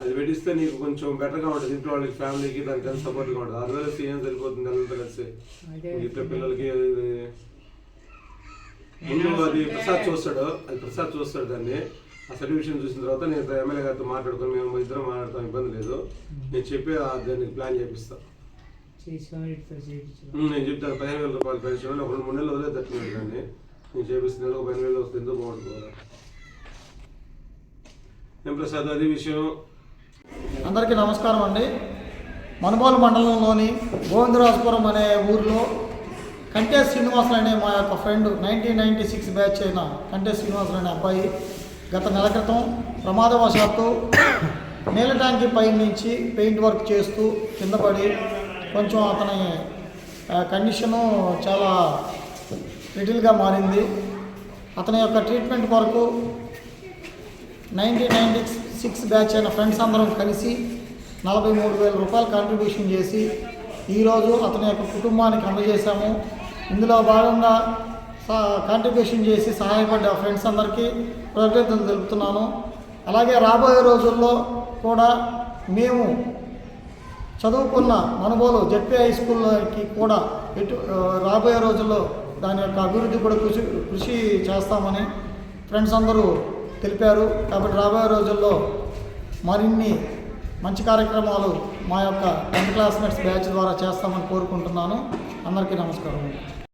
Shed ఇస్తే నీకు కొంచెం బెటర్గా ఉంటుంది. ఇంట్లో వాళ్ళకి ఫ్యామిలీకి దానికి ఎంత సపోర్ట్గా ఉంటుంది. ఇస్తే ఏం సరిపోతుంది? నెలంతా కలిసి. అదే ఇట్లా పిల్లలకి ముందు అది ప్రసాద్ చూస్తాడు. అది ప్రసాద్ చూస్తాడు దాన్ని. ఆ సర్టిఫికేషన్ చూసిన తర్వాత నేను ఎమ్మెల్యే గారితో మాట్లాడుకొని మేము ఇద్దరం మాట్లాడతాం ఇబ్బంది లేదు. నేను చెప్పి ఆ దాన్ని ప్లాన్ చేపిస్తాను నేను చెప్తాను పదిహేను వేల రూపాయలు పెన్షన్ ఒక రెండు మూడు నెలలు వదిలేదు తట్టుకున్నాడు దాన్ని. నేను చేపిస్తున్నాను ఒక పదిహేను వేలు వస్తే ఎందుకు బాగుంటుంది ఏం ప్రసాద్ అది విషయం అందరికీ నమస్కారం అండి. మనుబోలు మండలంలోని గోవిందరాజపురం అనే ఊరిలో కంటే శ్రీనివాసులు అనే మా యొక్క friend nineteen ninety six batch అయిన కంటే శ్రీనివాసులు అనే అబ్బాయి గత నెల క్రితం ప్రమాదవశాత్తు నీళ్ళ ట్యాంకి పై నుంచి పెయింట్ వర్క్ చేస్తూ కింద పడి కొంచెం అతని కండిషను చాలా లిటిల్గా మారింది. అతని యొక్క ట్రీట్మెంట్ కొరకు నైన్టీన్ నైన్టీ సిక్స్ బ్యాచ్ అయిన ఫ్రెండ్స్ అందరం కలిసి నలభై మూడు వేల రూపాయలు కాంట్రిబ్యూషన్ చేసి ఈరోజు అతని యొక్క కుటుంబానికి అందజేశాము. ఇందులో భాగంగా కాంట్రిబ్యూషన్ చేసి సహాయపడ్డ ఫ్రెండ్స్ అందరికీ కృతజ్ఞతలు తెలుపుతున్నాను. అలాగే రాబోయే రోజుల్లో కూడా మేము చదువుకున్న మనుబోలు జెడ్పీ హై స్కూల్లోకి కూడా ఎటు రాబోయే రోజుల్లో దాని యొక్క అభివృద్ధి కూడా కృషి కృషి చేస్తామని ఫ్రెండ్స్ అందరూ తెలిపారు. కాబట్టి రాబోయే రోజుల్లో మరిన్ని మంచి కార్యక్రమాలు మా యొక్క టెన్త్ క్లాస్మేట్స్ బ్యాచ్ ద్వారా చేస్తామని కోరుకుంటున్నాను. అందరికీ నమస్కారం.